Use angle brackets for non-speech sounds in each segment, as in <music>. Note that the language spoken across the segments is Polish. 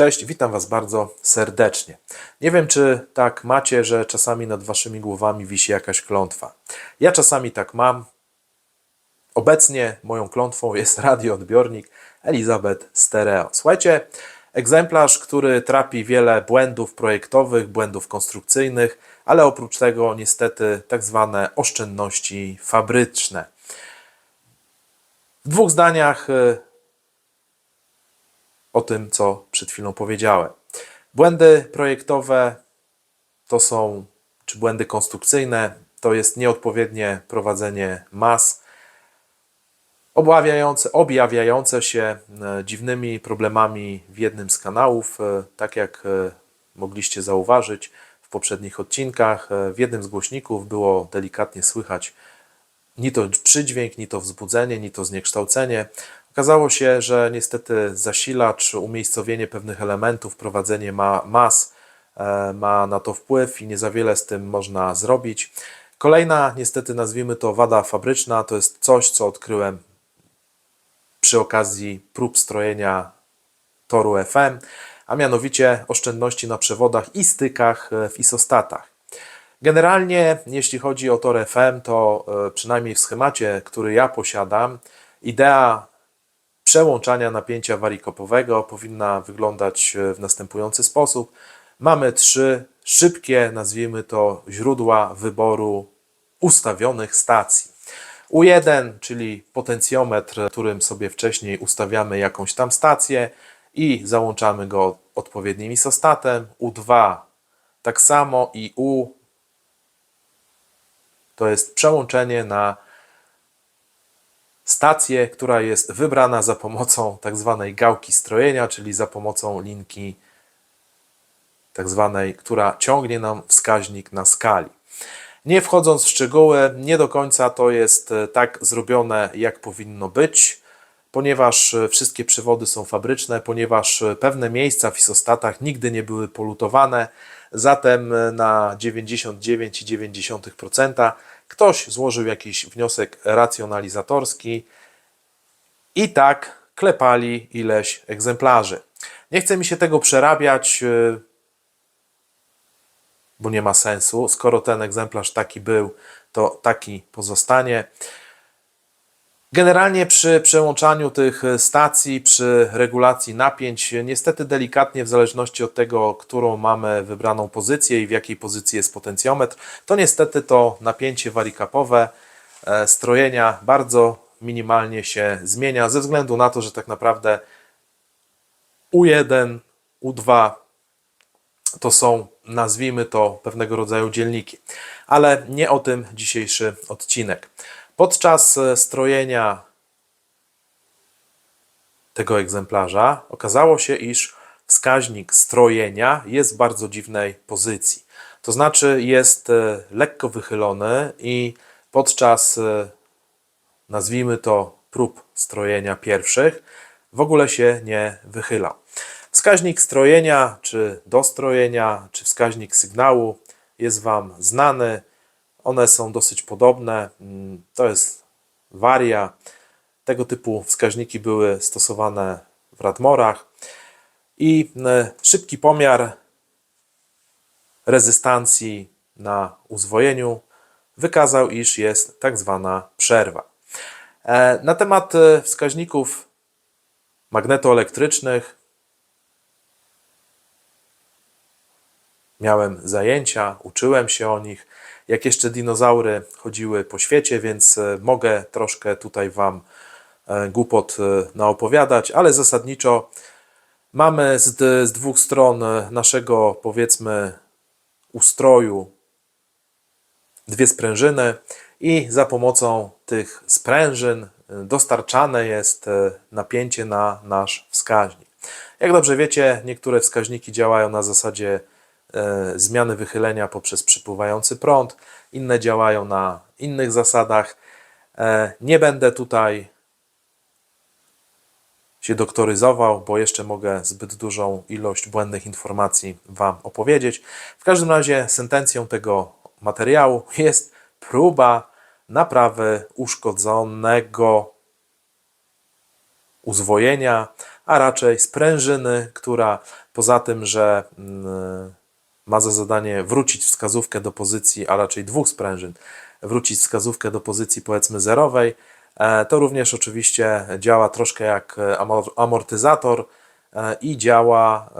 Cześć, witam Was bardzo serdecznie. Nie wiem, czy tak macie, że czasami nad Waszymi głowami wisi jakaś klątwa. Ja czasami tak mam. Obecnie moją klątwą jest <laughs> radioodbiornik Elizabeth Stereo. Słuchajcie, egzemplarz, który trapi wiele błędów projektowych, błędów konstrukcyjnych, ale oprócz tego niestety tak zwane oszczędności fabryczne. W dwóch zdaniach y, o tym, co przed chwilą powiedziałem. Błędy projektowe to są, czy błędy konstrukcyjne, to jest nieodpowiednie prowadzenie mas, objawiające, objawiające się e, dziwnymi problemami w jednym z kanałów, e, tak jak e, mogliście zauważyć w poprzednich odcinkach. W jednym z głośników było delikatnie słychać ni to przydźwięk, ni to wzbudzenie, ni to zniekształcenie. Okazało się, że niestety zasilacz, umiejscowienie pewnych elementów, prowadzenie ma, mas e, ma na to wpływ i nie za wiele z tym można zrobić. Kolejna, niestety nazwijmy to wada fabryczna, to jest coś, co odkryłem przy okazji prób strojenia toru FM, a mianowicie oszczędności na przewodach i stykach e, w isostatach. Generalnie, jeśli chodzi o tor FM, to e, przynajmniej w schemacie, który ja posiadam, idea przełączania napięcia warikopowego powinna wyglądać e, w następujący sposób. Mamy trzy szybkie, nazwijmy to, źródła wyboru ustawionych stacji. U1, czyli potencjometr, którym sobie wcześniej ustawiamy jakąś tam stację i załączamy go odpowiednim isostatem. U2 tak samo i U to jest przełączenie na stację, która jest wybrana za pomocą tak zwanej gałki strojenia, czyli za pomocą linki tak zwanej, która ciągnie nam wskaźnik na skali. Nie wchodząc w szczegóły, nie do końca to jest e, tak zrobione, jak powinno być, ponieważ e, wszystkie przewody są fabryczne, ponieważ e, pewne miejsca w isostatach nigdy nie były polutowane, zatem na 99,9% ktoś złożył jakiś wniosek racjonalizatorski i tak klepali ileś egzemplarzy. Nie chce mi się tego przerabiać, e, bo nie ma sensu. Skoro ten egzemplarz taki był, to taki pozostanie. Generalnie przy przełączaniu tych stacji, przy regulacji napięć, niestety delikatnie, w zależności od tego, którą mamy wybraną pozycję i w jakiej pozycji jest potencjometr, to niestety to napięcie warikapowe e, strojenia bardzo minimalnie się zmienia, ze względu na to, że tak naprawdę U1, U2 to są, nazwijmy to, pewnego rodzaju dzielniki. Ale nie o tym dzisiejszy odcinek. Podczas e, strojenia tego egzemplarza okazało się, iż wskaźnik strojenia jest w bardzo dziwnej pozycji. To znaczy jest e, lekko wychylony i podczas, e, nazwijmy to, prób strojenia pierwszych w ogóle się nie wychylał. Wskaźnik strojenia, czy dostrojenia, czy wskaźnik sygnału jest Wam znany. One są dosyć podobne. Mm, To jest waria. Tego typu wskaźniki były stosowane w Radmorach. I e, szybki pomiar rezystancji na uzwojeniu wykazał, iż jest tak zwana przerwa. E, Na temat e, wskaźników magnetoelektrycznych miałem zajęcia, uczyłem się o nich. Jak jeszcze dinozaury chodziły po świecie, więc e, mogę troszkę tutaj Wam e, głupot e, naopowiadać, ale zasadniczo mamy z, z dwóch stron naszego, powiedzmy, ustroju dwie sprężyny i za pomocą tych sprężyn dostarczane jest napięcie na nasz wskaźnik. Jak dobrze wiecie, niektóre wskaźniki działają na zasadzie zmiany wychylenia poprzez przypływający prąd, inne działają na innych zasadach. E, Nie będę tutaj się doktoryzował, bo jeszcze mogę zbyt dużą ilość błędnych informacji Wam opowiedzieć. W każdym razie sentencją tego materiału jest próba naprawy uszkodzonego uzwojenia, a raczej sprężyny, która poza tym, że mm, ma za zadanie wrócić wskazówkę do pozycji, a raczej dwóch sprężyn, wrócić wskazówkę do pozycji powiedzmy zerowej, e, to również oczywiście działa troszkę jak e, amor- amortyzator e, i działa,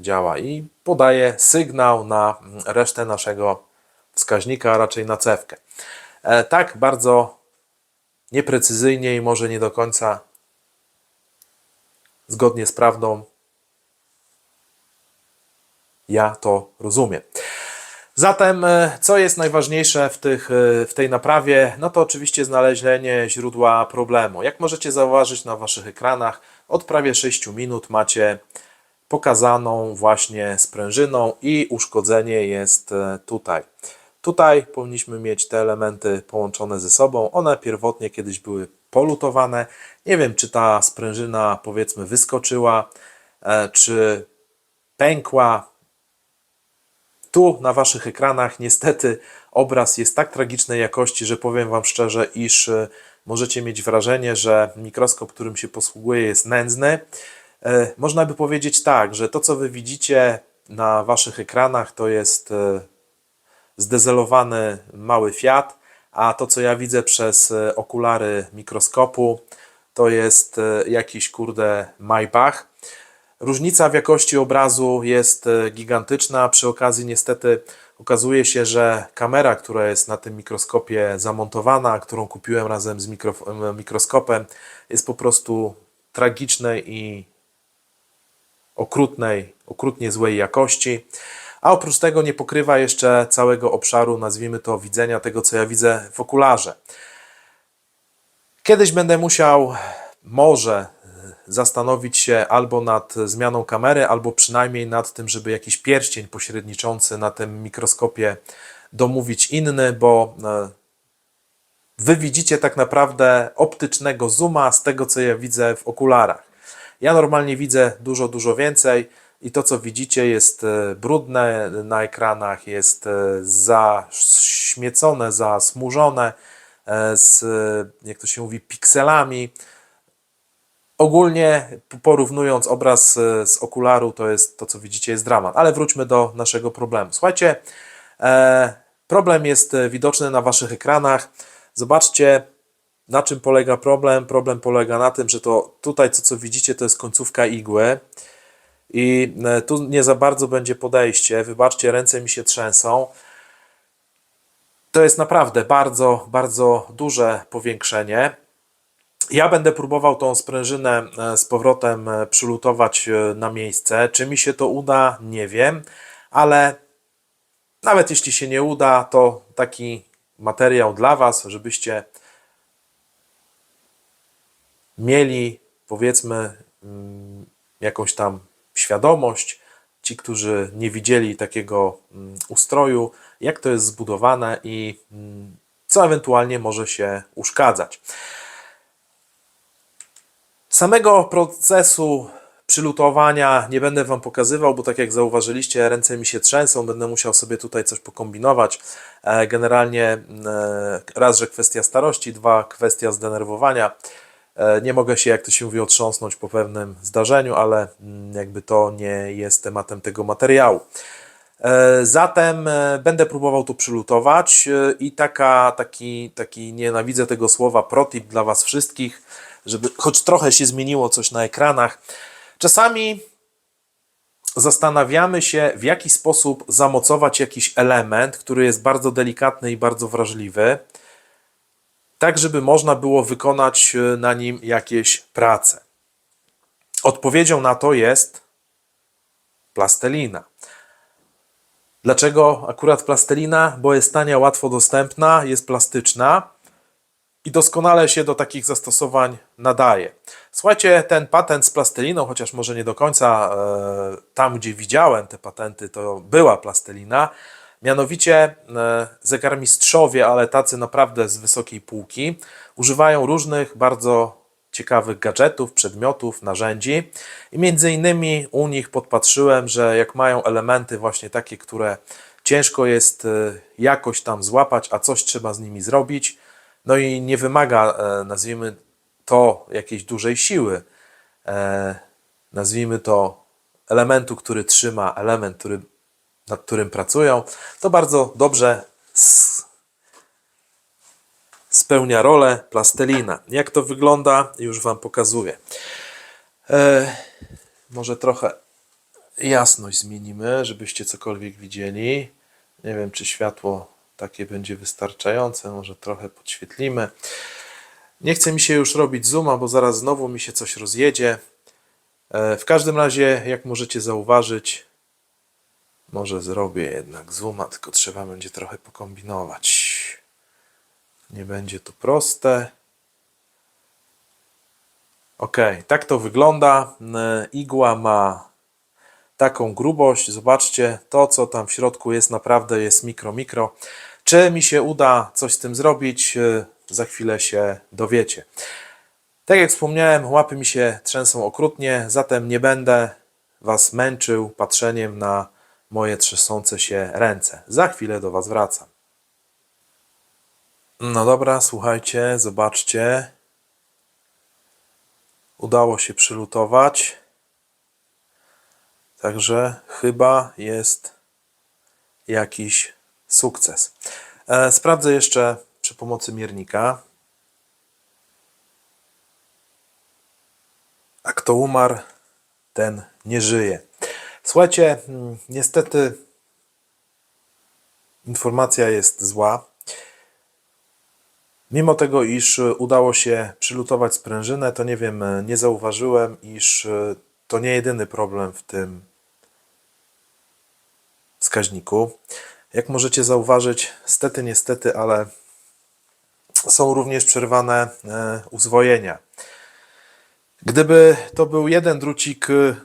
działa i podaje sygnał na mm, resztę naszego wskaźnika, a raczej na cewkę. Tak bardzo nieprecyzyjnie i może nie do końca zgodnie z prawdą ja to rozumiem. Zatem, e, co jest najważniejsze w, tych, e, w tej naprawie? No to oczywiście znalezienie źródła problemu. Jak możecie zauważyć na Waszych ekranach, od prawie 6 minut macie pokazaną właśnie sprężyną i uszkodzenie jest e, tutaj. Tutaj powinniśmy mieć te elementy połączone ze sobą. One pierwotnie kiedyś były polutowane. Nie wiem, czy ta sprężyna powiedzmy wyskoczyła, czy pękła, tu na Waszych ekranach niestety obraz jest tak tragicznej jakości, że powiem Wam szczerze, iż e, możecie mieć wrażenie, że mikroskop, którym się posługuję, jest nędzny. E, Można by powiedzieć tak, że to co Wy widzicie na Waszych ekranach to jest e, zdezelowany mały Fiat, a to co ja widzę przez okulary mikroskopu to jest jakiś kurde Maybach. Różnica w jakości obrazu jest e, gigantyczna. Przy okazji, niestety, okazuje się, że kamera, która jest na tym mikroskopie zamontowana, którą kupiłem razem z mikro, mikroskopem, jest po prostu tragicznej i okrutnej, okrutnie złej jakości. A oprócz tego nie pokrywa jeszcze całego obszaru, nazwijmy to, widzenia tego, co ja widzę w okularze. Kiedyś będę musiał może zastanowić się albo nad zmianą kamery, albo przynajmniej nad tym, żeby jakiś pierścień pośredniczący na tym mikroskopie domówić inny, bo e, wy widzicie tak naprawdę optycznego zooma z tego, co ja widzę w okularach. Ja normalnie widzę dużo, dużo więcej i to, co widzicie, jest e, brudne na ekranach, jest e, zaśmiecone, zasmużone, z, jak to się mówi, pikselami. Ogólnie porównując obraz e, z okularu, to jest to, co widzicie, jest dramat. Ale wróćmy do naszego problemu. Słuchajcie, e, problem jest e, widoczny na waszych ekranach. Zobaczcie, na czym polega problem. Problem polega na tym, że to tutaj, to co widzicie, to jest końcówka igły. I tu nie za bardzo będzie podejście. Wybaczcie, ręce mi się trzęsą. To jest naprawdę bardzo, bardzo duże powiększenie. Ja będę próbował tą sprężynę e, z powrotem e, przylutować e, na miejsce. Czy mi się to uda, nie wiem, ale nawet jeśli się nie uda, to taki materiał dla Was, żebyście mieli, powiedzmy, mm, jakąś tam świadomość, ci, którzy nie widzieli takiego mm, ustroju, jak to jest zbudowane i mm, co ewentualnie może się uszkadzać. Samego procesu przylutowania nie będę Wam pokazywał, bo tak jak zauważyliście, ręce mi się trzęsą, będę musiał sobie tutaj coś pokombinować. E, Generalnie e, raz, że kwestia starości, dwa, kwestia zdenerwowania. E, Nie mogę się, jak to się mówi, otrząsnąć po pewnym zdarzeniu, ale mm, jakby to nie jest tematem tego materiału. Zatem będę próbował tu przylutować i taka, taki, taki, nienawidzę tego słowa, protip dla Was wszystkich, żeby choć trochę się zmieniło coś na ekranach. Czasami zastanawiamy się, w jaki sposób zamocować jakiś element, który jest bardzo delikatny i bardzo wrażliwy, tak żeby można było wykonać e, na nim jakieś prace. Odpowiedzią na to jest plastelina. Dlaczego akurat plastelina? Bo jest tania, łatwo dostępna, jest plastyczna i doskonale się do takich zastosowań nadaje. Słuchajcie, ten patent z plasteliną, chociaż może nie do końca e, tam, gdzie widziałem te patenty, to była plastelina. Mianowicie e, zegarmistrzowie, ale tacy naprawdę z wysokiej półki, używają różnych bardzo ciekawych gadżetów, przedmiotów, narzędzi i między innymi u nich podpatrzyłem, że jak mają elementy właśnie takie, które ciężko jest e, jakoś tam złapać, a coś trzeba z nimi zrobić, no i nie wymaga, e, nazwijmy to, jakiejś dużej siły, e, nazwijmy to, elementu, który trzyma element, który, nad którym pracują, to bardzo dobrze spełnia rolę plastelina. Jak to wygląda, już Wam pokazuję. E, może trochę jasność zmienimy, żebyście cokolwiek widzieli. Nie wiem, czy światło takie będzie wystarczające, może trochę podświetlimy. Nie chce mi się już robić zooma, bo zaraz znowu mi się coś rozjedzie. E, W każdym razie, jak możecie zauważyć, może zrobię jednak zooma, tylko trzeba będzie trochę pokombinować. Nie będzie to proste. Ok, tak to wygląda. E, Igła ma taką grubość. Zobaczcie, to co tam w środku jest naprawdę jest mikro, mikro. Czy mi się uda coś z tym zrobić? E, Za chwilę się dowiecie. Tak jak wspomniałem, łapy mi się trzęsą okrutnie, zatem nie będę Was męczył patrzeniem na moje trzęsące się ręce. Za chwilę do Was wracam. No dobra, słuchajcie, zobaczcie. Udało się przylutować. Także chyba jest jakiś sukces. E, sprawdzę jeszcze przy pomocy miernika. A kto umarł, ten nie żyje. Słuchajcie, mm, niestety informacja jest zła. Mimo tego, iż udało się przylutować sprężynę, to nie wiem, nie zauważyłem, iż to nie jedyny problem w tym wskaźniku. Jak możecie zauważyć, stety, niestety, ale są również przerwane e, uzwojenia. Gdyby to był jeden drucik y,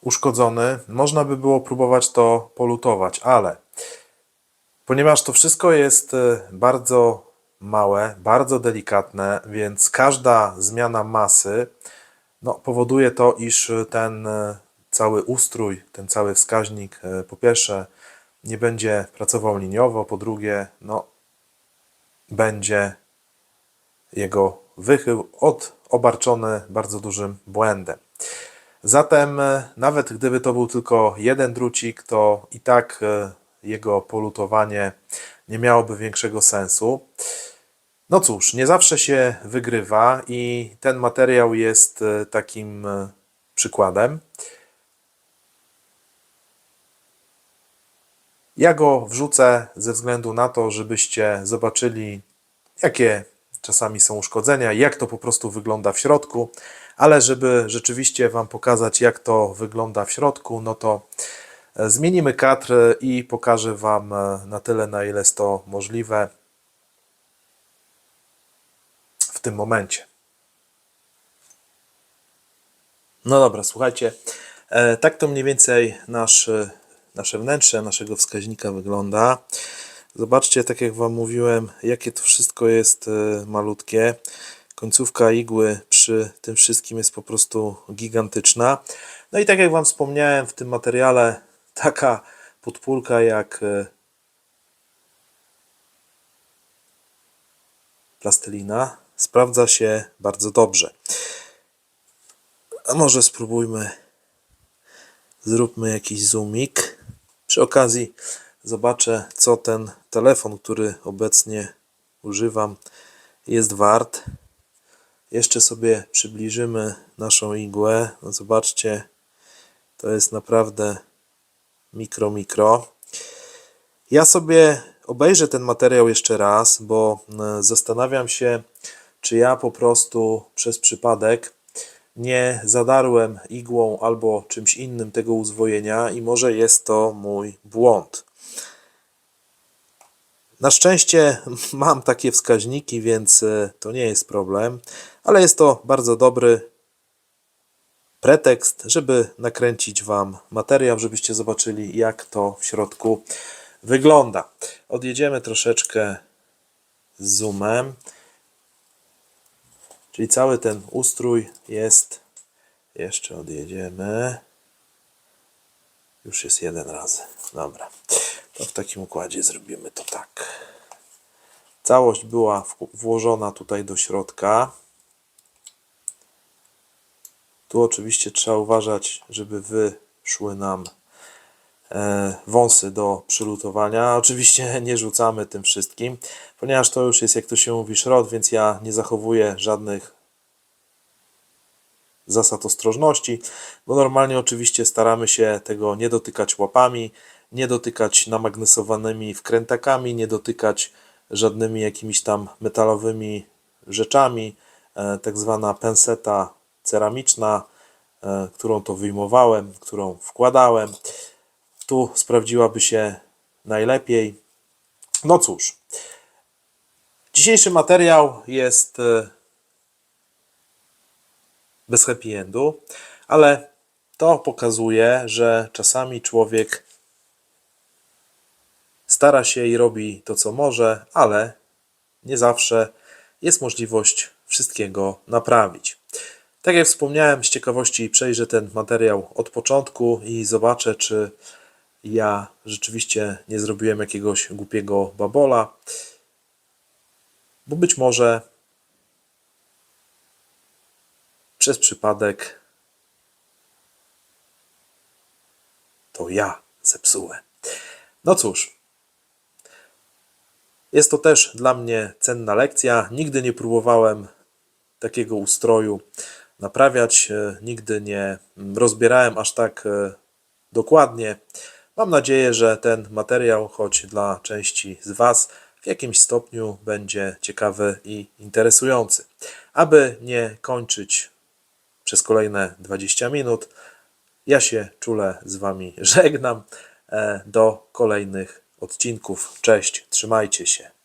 uszkodzony, można by było próbować to polutować, ale ponieważ to wszystko jest y, bardzo małe, bardzo delikatne, więc każda zmiana masy no, powoduje to, iż ten cały ustrój, ten cały wskaźnik, y, po pierwsze, nie będzie pracował liniowo, po drugie, no, będzie jego wychył od, obarczony bardzo dużym błędem. Zatem e, nawet gdyby to był tylko jeden drucik, to i tak e, jego polutowanie nie miałoby większego sensu. No cóż, nie zawsze się wygrywa i ten materiał jest e, takim e, przykładem. Ja go wrzucę ze względu na to, żebyście zobaczyli, jakie czasami są uszkodzenia, jak to po prostu wygląda w środku, ale żeby rzeczywiście Wam pokazać, jak to wygląda w środku, no to e, zmienimy kadr i pokażę Wam e, na tyle, na ile jest to możliwe w tym momencie. No dobra, słuchajcie, e, tak to mniej więcej nasz, nasze wnętrze naszego wskaźnika wygląda. Zobaczcie, tak jak Wam mówiłem, jakie to wszystko jest e, malutkie. Końcówka igły przy tym wszystkim jest po prostu gigantyczna. No i tak jak Wam wspomniałem, w tym materiale taka podpórka jak e, plastelina sprawdza się bardzo dobrze. A może spróbujmy, zróbmy jakiś zoomik. Przy okazji zobaczę, co ten telefon, który obecnie używam, jest wart. Jeszcze sobie przybliżymy naszą igłę. No zobaczcie, to jest naprawdę mikro, mikro. Ja sobie obejrzę ten materiał jeszcze raz, bo e, zastanawiam się, czy ja po prostu przez przypadek nie zadarłem igłą albo czymś innym tego uzwojenia i może jest to mój błąd. Na szczęście <laughs> mam takie wskaźniki, więc e, to nie jest problem, ale jest to bardzo dobry pretekst, żeby nakręcić Wam materiał, żebyście zobaczyli, jak to w środku wygląda. Odjedziemy troszeczkę zoomem. Czyli cały ten ustrój jest. Jeszcze odjedziemy. Już jest jeden razy. Dobra. To w takim układzie zrobimy to tak. Całość była włożona tutaj do środka. Tu oczywiście trzeba uważać, żeby wyszły nam wąsy do przylutowania. Oczywiście nie rzucamy tym wszystkim, ponieważ to już jest, jak to się mówi, szrot, więc ja nie zachowuję żadnych zasad ostrożności, bo normalnie oczywiście staramy się tego nie dotykać łapami, nie dotykać namagnesowanymi wkrętakami, nie dotykać żadnymi jakimiś tam metalowymi rzeczami. E, tak zwana penseta ceramiczna, e, którą to wyjmowałem, którą wkładałem. Tu sprawdziłaby się najlepiej. No cóż, dzisiejszy materiał jest e, bez happy endu, ale to pokazuje, że czasami człowiek stara się i robi to, co może, ale nie zawsze jest możliwość wszystkiego naprawić. Tak jak wspomniałem, z ciekawości przejrzę ten materiał od początku i zobaczę, czy ja rzeczywiście nie zrobiłem jakiegoś głupiego babola, bo być może przez przypadek to ja zepsułem. No cóż, jest to też dla mnie cenna lekcja. Nigdy nie próbowałem takiego ustroju naprawiać, nigdy nie rozbierałem aż tak e, dokładnie. Mam nadzieję, że ten materiał, choć dla części z Was, w jakimś stopniu będzie ciekawy i interesujący. Aby nie kończyć przez kolejne 20 minut, ja się czule z Wami <laughs> żegnam. E, Do kolejnych odcinków. Cześć, trzymajcie się.